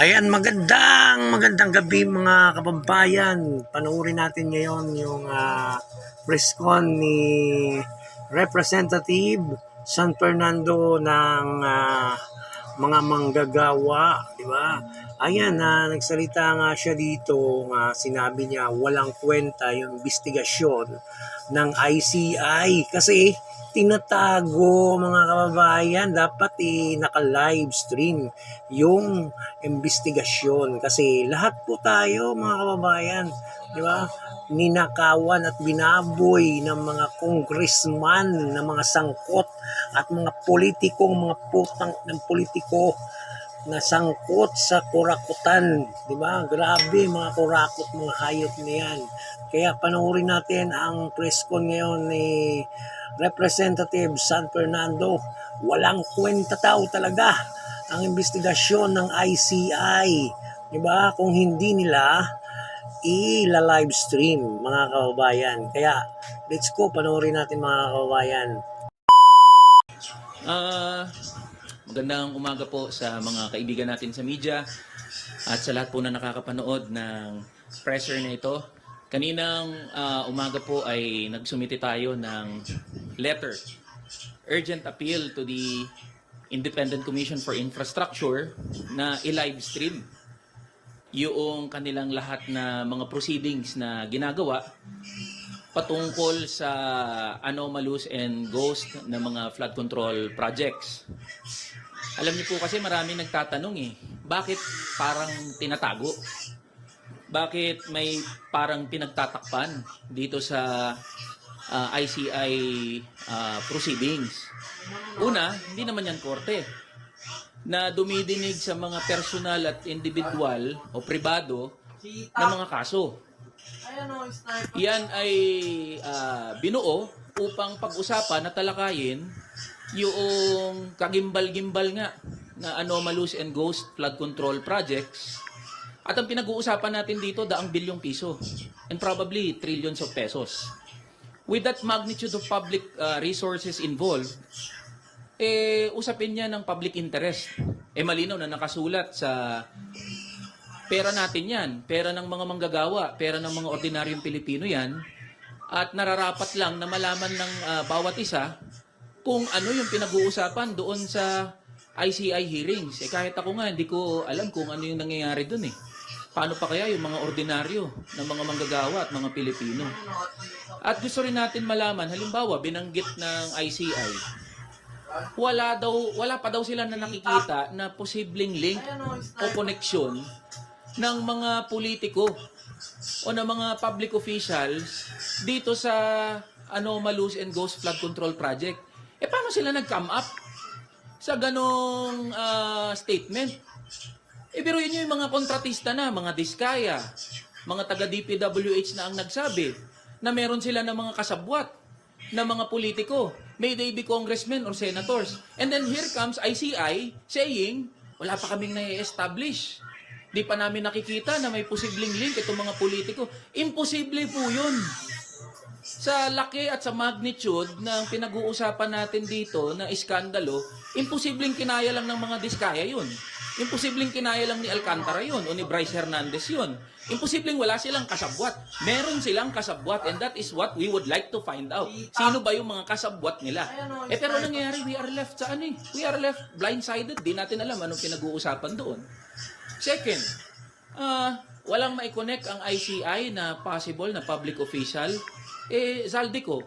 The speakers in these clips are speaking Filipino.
Ayan, magandang, magandang gabi mga kababayan. Panoorin natin ngayon yung ah, press ni Representative San Fernando ng ah, mga manggagawa, di ba? Ayan, na nagsalita nga siya dito, nga sinabi niya walang kwenta yung investigasyon ng ICI kasi tinatago mga kababayan dapat eh, naka-live stream yung investigasyon. Kasi lahat po tayo mga kababayan di ba ninakawan at binaboy ng mga congressman ng mga sangkot at mga politikong mga putang ng politiko na sangkot sa kurakutan di ba grabe mga kurakot mga hayop na yan kaya panoorin natin ang press con ngayon ni Representative San Fernando. Walang kwenta tao talaga ang investigasyon ng ICI. Di ba? Kung hindi nila i-live stream mga kababayan. Kaya let's go, panoorin natin mga kababayan. Ah, magandang umaga po sa mga kaibigan natin sa media at sa lahat po na nakakapanood ng presser na ito. Kaninang ah, umaga po ay nagsumiti tayo ng letter, urgent appeal to the Independent Commission for Infrastructure na i-live stream yung kanilang lahat na mga proceedings na ginagawa patungkol sa anomalous and ghost na mga flood control projects. Alam niyo po kasi marami nagtatanong eh, bakit parang tinatago? Bakit may parang pinagtatakpan dito sa ah, ICI ah, proceedings? Una, hindi naman yan korte na dumidinig sa mga personal at individual o pribado na mga kaso. Yan ay ah, binuo upang pag-usapan at talakayin yung kagimbal-gimbal nga na anomalous and ghost flood control projects. At ang pinag-uusapan natin dito, daang bilyong piso and probably trillions of pesos. With that magnitude of public ah, resources involved, eh, usapin niya ng public interest. Eh, malinaw na nakasulat sa pera natin yan, pera ng mga manggagawa, pera ng mga ordinaryong Pilipino yan, at nararapat lang na malaman ng ah, bawat isa kung ano yung pinag-uusapan doon sa ICI hearings. Eh kahit ako nga, hindi ko alam kung ano yung nangyayari doon eh. Paano pa kaya yung mga ordinaryo ng mga manggagawa at mga Pilipino? At gusto rin natin malaman, halimbawa, binanggit ng ICI, wala daw wala pa daw sila na nakikita na posibleng link o koneksyon ng mga politiko o ng mga public officials dito sa anomalous and ghost flood control project. Eh paano sila nag-come up sa ganong ah, statement? Eh pero yun yung mga kontratista na, mga diskaya, mga taga DPWH na ang nagsabi na meron sila ng mga kasabwat na mga politiko. May they be congressmen or senators. And then here comes ICI saying, wala pa kaming na-establish. Di pa namin nakikita na may posibleng link itong mga politiko. Imposible po yun. Sa laki at sa magnitude ng pinag-uusapan natin dito na iskandalo, imposibleng kinaya lang ng mga diskaya yun. Imposibleng kinaya lang ni Alcantara yun o ni Bryce Hernandez yun. Imposibleng wala silang kasabwat. Meron silang kasabwat and that is what we would like to find out. Sino ba yung mga kasabwat nila? Eh pero nangyayari, we are left sa ano eh. We are left blindsided. Di natin alam anong pinag-uusapan doon. Second, ah, walang mai-connect ang ICI na possible na public official. Eh, Zaldico,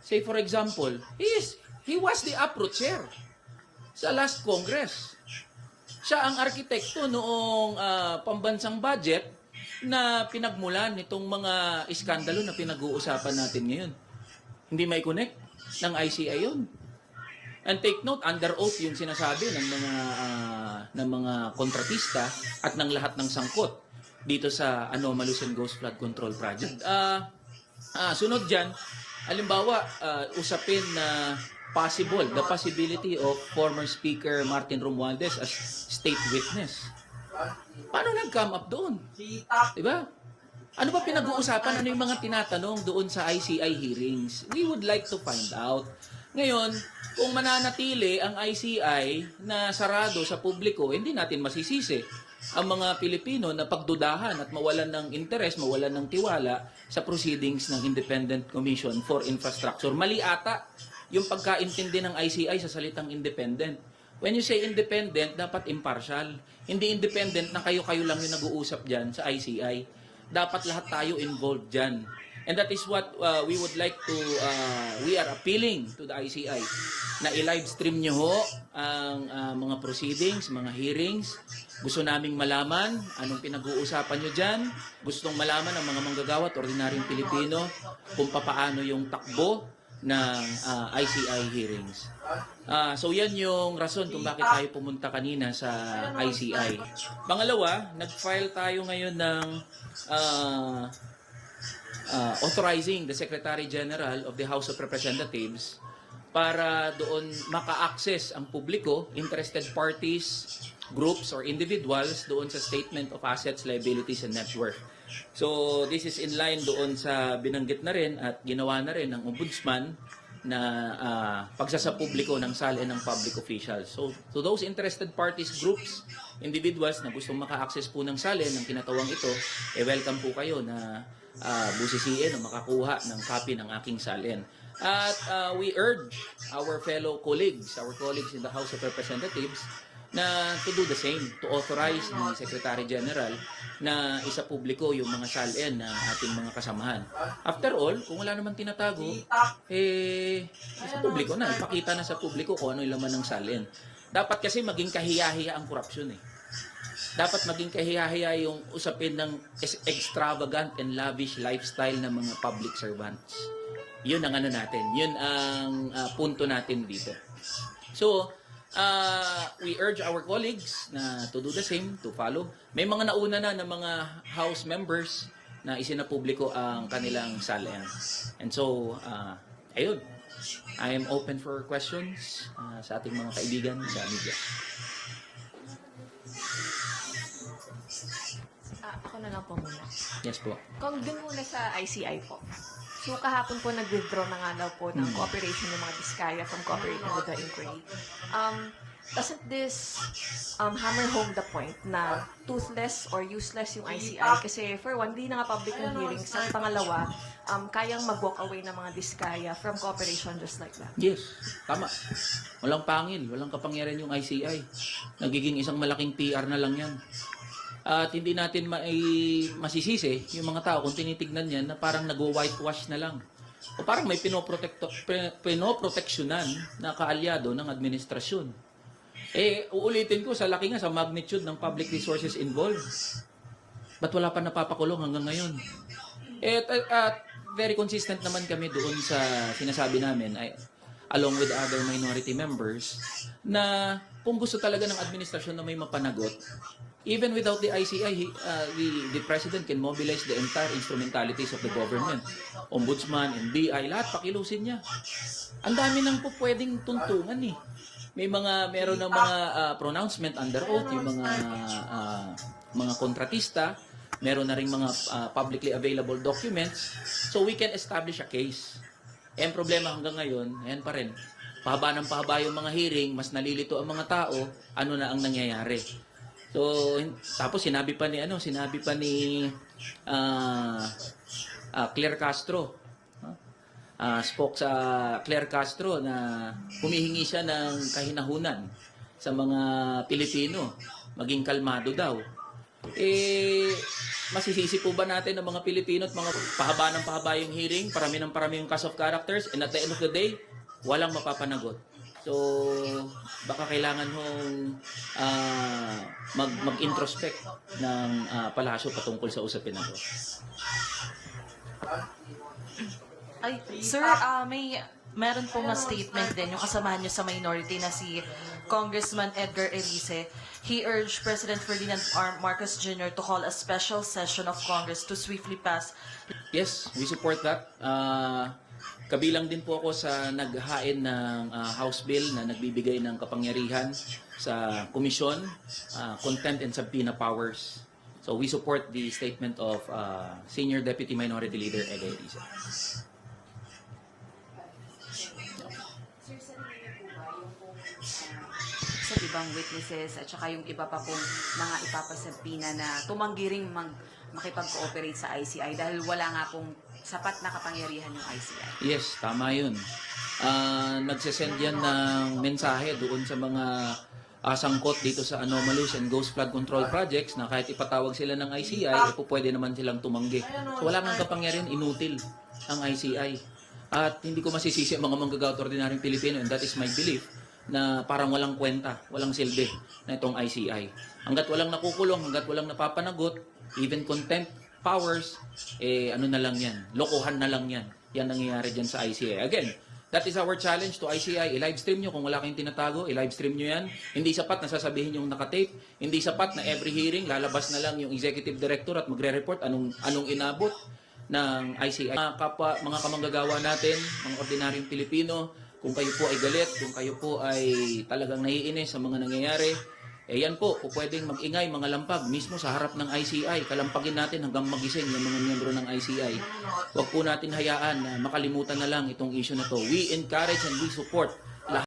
say for example, he, is, he was the approacher sa last Congress. Siya ang arkitekto noong ah, pambansang budget na pinagmulan nitong mga iskandalo na pinag-uusapan natin ngayon. Hindi may connect ng ICI yun. And take note, under oath yung sinasabi ng mga ah, ng mga kontratista at ng lahat ng sangkot dito sa Anomalous and Ghost Flood Control Project. Ah, ah, sunod diyan, halimbawa, ah, usapin na possible, the possibility of former Speaker Martin Romualdez as state witness. Paano nag-come up doon? Diba? Ano ba pinag-uusapan? Ano yung mga tinatanong doon sa ICI hearings? We would like to find out. Ngayon, kung mananatili ang ICI na sarado sa publiko, hindi natin masisisi. Ang mga Pilipino na pagdudahan at mawalan ng interes, mawalan ng tiwala sa proceedings ng Independent Commission for Infrastructure. Mali ata yung pagkaintindi ng ICI sa salitang independent. When you say independent, dapat impartial. Hindi independent na kayo-kayo lang yung nag-uusap dyan sa ICI. Dapat lahat tayo involved dyan. And that is what uh, we would like to, uh, we are appealing to the ICI na i-live stream nyo ho ang uh, mga proceedings, mga hearings. Gusto naming malaman anong pinag-uusapan nyo dyan. Gustong malaman ng mga manggagawa ordinaryong Pilipino kung papaano yung takbo ng uh, ICI hearings. Ah, so yan yung rason kung bakit tayo pumunta kanina sa ICI. Pangalawa, nag-file tayo ngayon ng ah, ah, authorizing the Secretary General of the House of Representatives para doon maka-access ang publiko, interested parties, groups or individuals doon sa Statement of Assets, Liabilities and Net Worth. So this is in line doon sa binanggit na rin at ginawa na rin ng Ombudsman na ah, pagsasapubliko ng SAL and ng public officials. So to those interested parties, groups, individuals na gustong maka-access po ng SAL ng kinatawang ito, eh welcome po kayo na uh, busisiin o makakuha ng copy ng aking SALN. At ah, we urge our fellow colleagues, our colleagues in the House of Representatives, na to do the same, to authorize ni Secretary General na isa publiko yung mga SALN na ating mga kasamahan. After all, kung wala naman tinatago, eh, sa publiko na, ipakita na sa publiko kung ano yung laman ng SALN. Dapat kasi maging kahiyahiya ang korupsyon eh. Dapat maging kahiyahiya yung usapin ng extravagant and lavish lifestyle ng mga public servants. Yun ang ano natin. Yun ang ah, punto natin dito. So, uh, we urge our colleagues na to do the same, to follow. May mga nauna na ng mga house members na isinapubliko ang kanilang SALN. And so, uh, ayun. I am open for questions uh, sa ating mga kaibigan sa media. Ah, ako na lang po muna. Yes po. Kung dun muna sa ICI po. So, kahapon po nag-withdraw na nga daw po ng cooperation ng mga Diskaya from cooperating with the inquiry. Um, doesn't this um, hammer home the point na toothless or useless yung ICI? Kasi for one, di na nga public yung hearings. At pangalawa, um, kayang mag-walk away ng mga Diskaya from cooperation just like that. Yes, tama. Walang pangil, walang kapangyarihan yung ICI. Nagiging isang malaking PR na lang yan. At hindi natin mai masisisi yung mga tao kung tinitignan yan na parang nag-whitewash na lang. O parang may pinoprotekto, pinoproteksyonan na kaalyado ng administrasyon. Eh, uulitin ko sa laki nga sa magnitude ng public resources involved. Ba't wala pa napapakulong hanggang ngayon? Eh, at, at very consistent naman kami doon sa sinasabi namin ay along with other minority members na kung gusto talaga ng administrasyon na may mapanagot even without the ICI he- uh, the the president can mobilize the entire instrumentalities of the government. Ombudsman NBI lahat pakilusin niya. Ang dami nang po pwedeng tuntungan eh. May mga meron ng mga uh, pronouncement under oath yung mga uh, mga kontratista. Meron na ring mga uh, publicly available documents. So we can establish a case. Eh, problema hanggang ngayon, ayan pa rin. Pahaba ng pahaba yung mga hearing, mas nalilito ang mga tao, ano na ang nangyayari. So, tapos sinabi pa ni ano, sinabi pa ni ah ah, Claire Castro. Ah, spoke sa Claire Castro na humihingi siya ng kahinahunan sa mga Pilipino. Maging kalmado daw. Eh, masisisi po ba natin ng mga Pilipino at mga pahaba ng pahaba yung hearing, parami ng parami yung cast of characters, and at the end of the day, walang mapapanagot. So, baka kailangan hong ah, mag, mag-introspect ng ah, palasyo patungkol sa usapin na to. Ay, sir, ah, may meron pong na statement din yung kasamahan niyo sa minority na si Congressman Edgar Elise. He urged President Ferdinand R. Marcos Jr. to call a special session of Congress to swiftly pass Yes, we support that. Ah, kabilang din po ako sa naghain ng ah, House Bill na nagbibigay ng kapangyarihan sa komisyon, ah, contempt and subpoena powers. So we support the statement of ah, Senior Deputy Minority Leader Ega Elisa. sa ibang witnesses at saka yung iba pa pong mga ipapasabina na tumanggi ring mag, makipag-cooperate sa ICI dahil wala nga pong sapat na kapangyarihan yung ICI. Yes, tama yun. Ah, nagsesend yan ng mensahe doon sa mga ah, sangkot dito sa anomalous and ghost flood control projects na kahit ipatawag sila ng ICI, eh, po pwede naman silang tumanggi. So wala nga kapangyarihan, inutil ang ICI. At hindi ko masisisi ang mga manggagawa at ordinaryong Pilipino and that is my belief na parang walang kwenta, walang silbi na itong ICI. Hanggat walang nakukulong, hanggat walang napapanagot, even contempt powers, eh ano na lang yan, lokohan na lang yan. Yan nangyayari dyan sa ICI. Again, that is our challenge to ICI. I-live stream nyo kung wala kayong tinatago, i-live stream nyo yan. Hindi sapat na sasabihin yung nakatape, hindi sapat na every hearing, lalabas na lang yung executive director at magre-report anong, anong inabot ng ICI. Mga, kapwa, mga kamanggagawa natin, mga ordinaryong Pilipino, kung kayo po ay galit, kung kayo po ay talagang naiinis sa mga nangyayari, eh yan po, kung pwedeng mag-ingay mga lampag mismo sa harap ng ICI, kalampagin natin hanggang magising yung mga miyembro ng ICI. Huwag po natin hayaan na makalimutan na lang itong issue na to. We encourage and we support